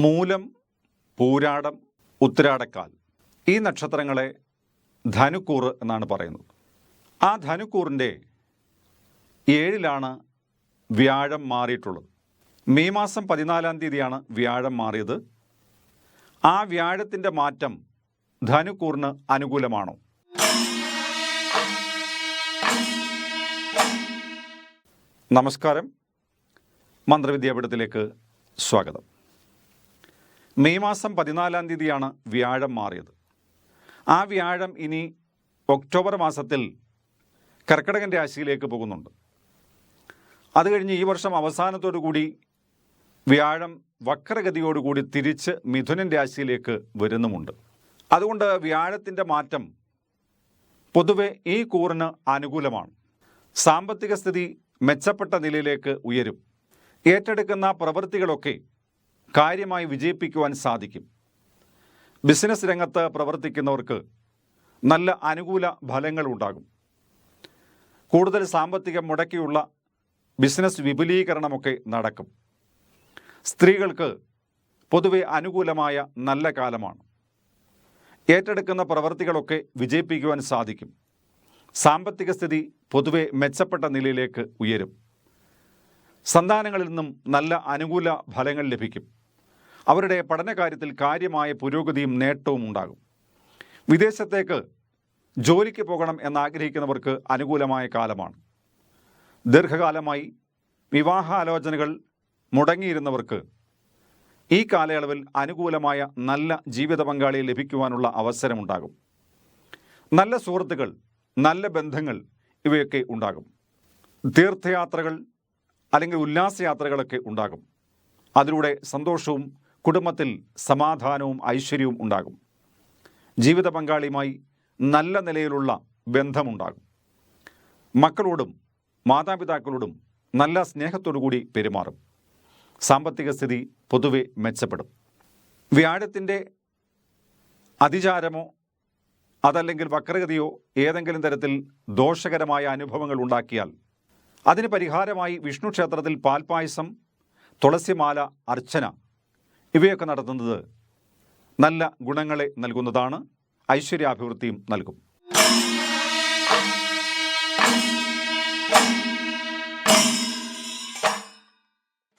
മൂലം പൂരാടം ഉത്തരാടക്കാൽ ഈ നക്ഷത്രങ്ങളെ ധനുക്കൂറ് എന്നാണ് പറയുന്നത്. ആ ധനുക്കൂറിന്റെ ഏഴിലാണ് വ്യാഴം മാറിയിട്ടുള്ളത്. മെയ് മാസം പതിനാലാം തീയതിയാണ് വ്യാഴം മാറിയത്. ആ വ്യാഴത്തിന്റെ മാറ്റം ധനുക്കൂറിന് അനുകൂലമാണോ? നമസ്കാരം. മന്ത്രവിദ്യാപീഠത്തിലേക്ക് സ്വാഗതം. മെയ് മാസം പതിനാലാം തീയതിയാണ് വ്യാഴം മാറിയത്. ആ വ്യാഴം ഇനി ഒക്ടോബർ മാസത്തിൽ കർക്കിടകൻ രാശിയിലേക്ക് പോകുന്നുണ്ട്. അത് കഴിഞ്ഞ് ഈ വർഷം അവസാനത്തോടു കൂടി വ്യാഴം വക്രഗതിയോടുകൂടി തിരിച്ച് മിഥുനൻ രാശിയിലേക്ക് വരുന്നുമുണ്ട്. അതുകൊണ്ട് വ്യാഴത്തിന്റെ മാറ്റം പൊതുവെ ഈ കൂറിന് അനുകൂലമാണ്. സാമ്പത്തിക സ്ഥിതി മെച്ചപ്പെട്ട നിലയിലേക്ക് ഉയരും. ഏറ്റെടുക്കുന്ന പ്രവൃത്തികളൊക്കെ കാര്യമായി വിജയിപ്പിക്കുവാൻ സാധിക്കും. ബിസിനസ് രംഗത്ത് പ്രവർത്തിക്കുന്നവർക്ക് നല്ല അനുകൂല ഫലങ്ങൾ ഉണ്ടാകും. കൂടുതൽ സാമ്പത്തികം മുടക്കിയുള്ള ബിസിനസ് വിപുലീകരണമൊക്കെ നടക്കും. സ്ത്രീകൾക്ക് പൊതുവെ അനുകൂലമായ നല്ല കാലമാണ്. ഏറ്റെടുക്കുന്ന പ്രവൃത്തികളൊക്കെ വിജയിപ്പിക്കുവാൻ സാധിക്കും. സാമ്പത്തിക സ്ഥിതി പൊതുവെ മെച്ചപ്പെട്ട നിലയിലേക്ക് ഉയരും. സന്താനങ്ങളിൽ നിന്നും നല്ല അനുകൂല ഫലങ്ങൾ ലഭിക്കും. അവരുടെ പഠനകാര്യത്തിൽ കാര്യമായ പുരോഗതിയും നേട്ടവും ഉണ്ടാകും. വിദേശത്തേക്ക് ജോലിക്ക് പോകണം എന്നാഗ്രഹിക്കുന്നവർക്ക് അനുകൂലമായ കാലമാണ്. ദീർഘകാലമായി വിവാഹാലോചനകൾ മുടങ്ങിയിരുന്നവർക്ക് ഈ കാലയളവിൽ അനുകൂലമായ നല്ല ജീവിത പങ്കാളിയെ ലഭിക്കുവാനുള്ള അവസരമുണ്ടാകും. നല്ല സുഹൃത്തുക്കൾ നല്ല ബന്ധങ്ങൾ ഇവയൊക്കെ ഉണ്ടാകും. തീർത്ഥയാത്രകൾ അല്ലെങ്കിൽ ഉല്ലാസയാത്രകളൊക്കെ ഉണ്ടാകും. അതിലൂടെ സന്തോഷവും കുടുംബത്തിൽ സമാധാനവും ഐശ്വര്യവും ഉണ്ടാകും. ജീവിത പങ്കാളിയുമായി നല്ല നിലയിലുള്ള ബന്ധമുണ്ടാകും. മക്കളോടും മാതാപിതാക്കളോടും നല്ല കൂടി പെരുമാറും. സാമ്പത്തിക സ്ഥിതി പൊതുവെ മെച്ചപ്പെടും. വ്യാഴത്തിന്റെ അതിചാരമോ അതല്ലെങ്കിൽ വക്രഗതിയോ ഏതെങ്കിലും തരത്തിൽ ദോഷകരമായ അനുഭവങ്ങൾ ഉണ്ടാക്കിയാൽ അതിന് പരിഹാരമായി വിഷ്ണു ക്ഷേത്രത്തിൽ പാൽപായസം തുളസിമാല അർച്ചന ഇവയൊക്കെ നടത്തുന്നത് നല്ല ഗുണങ്ങളെ നൽകുന്നതാണ് ഐശ്വര്യാഭിവൃദ്ധിയും നൽകും.